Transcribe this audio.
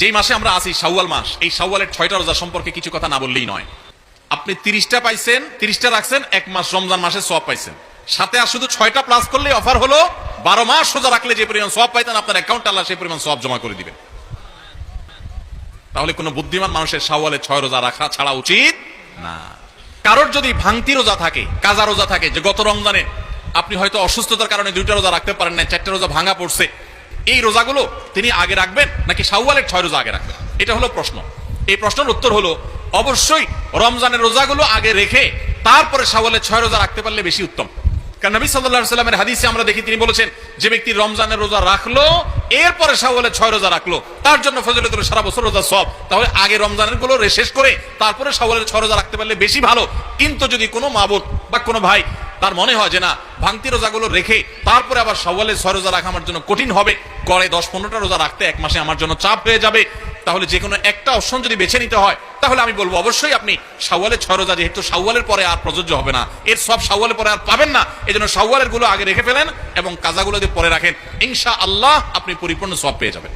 যেই মাসে আমরা আসি শাওয়াল মাস, এই শাওয়ালের ছয়টা রোজা সম্পর্কে কিছু কথা না বললেই নয়। আপনি তিরিশটা পাইছেন, তিরিশটা রাখছেন, এক মাস রমজান মাসে সব পাইছেন। সাথে আর শুধু ছয়টা প্লাস করলে অফার হলো, বারো মাস সোজা রাখলে যে পরিমাণ সব পাইতেন, আপনার অ্যাকাউন্ট আল্লাহ সেই পরিমাণ সব জমা করে দিবেন। তাহলে কোনো বুদ্ধিমান মানুষের শাওয়ালে ছয় রোজা রাখা ছাড়া উচিত না। কারোর যদি ভাঙতি রোজা থাকে, কাজা রোজা থাকে, যে গত রমজানে আপনি হয়তো অসুস্থতার কারণে দুইটা রোজা রাখতে পারেন না চারটা রোজা ভাঙা পড়ছে এই রোজাগুলো তিনি আগে রাখবেন নাকি শাওয়ালের ছয় রোজা আগে রাখবেন? এটা হলো প্রশ্ন। এই প্রশ্নের উত্তর হলো, অবশ্যই রমজানের রোজাগুলো আগে রেখে তারপরে শাওয়ালের ছয় রোজা রাখতে পারলে বেশি উত্তম। কারণ নবী আলাইহি সাল্লামের হাদিসে আমরা দেখি, তিনি বলেছেন, যে ব্যক্তি রমজানের রোজা রাখল, এরপরে শাওয়ালের ছয় রোজা রাখল, তার জন্য ফজলত হলো সারা বছর রোজা সব তাহলে আগে রমজানেরগুলো শেষ করে তারপরে শাওয়ালের ছয় রোজা রাখতে পারলে বেশি ভালো। কিন্তু যদি কোনো মা বোন বা কোনো ভাই তার মনে হয় যে না, ভাঙতি রোজাগুলো রেখে তারপরে আবার শাওয়ালের ছয় রোজা রাখা আমার জন্য কঠিন হবে। গড়ে দশ পনেরোটা রোজা রাখতে এক মাসে আমার জন্য চাপ হয়ে যাবে। তাহলে যে কোনো একটা অপশন যদি বেছে নিতে হয়, তাহলে আমি বলব অবশ্যই আপনি শাওয়ালের ছয় রোজা, যেহেতু শাওয়ালের পরে আর প্রযোজ্য হবে না, এর সব শাওয়ালের পরে আর পাবেন না এই জন্য শাওয়ালেরগুলো আগে রেখে ফেলেন এবং কাজাগুলো যদি পরে রাখেন ইনশা আল্লাহ আপনি পরিপূর্ণ সব পেয়ে যাবেন।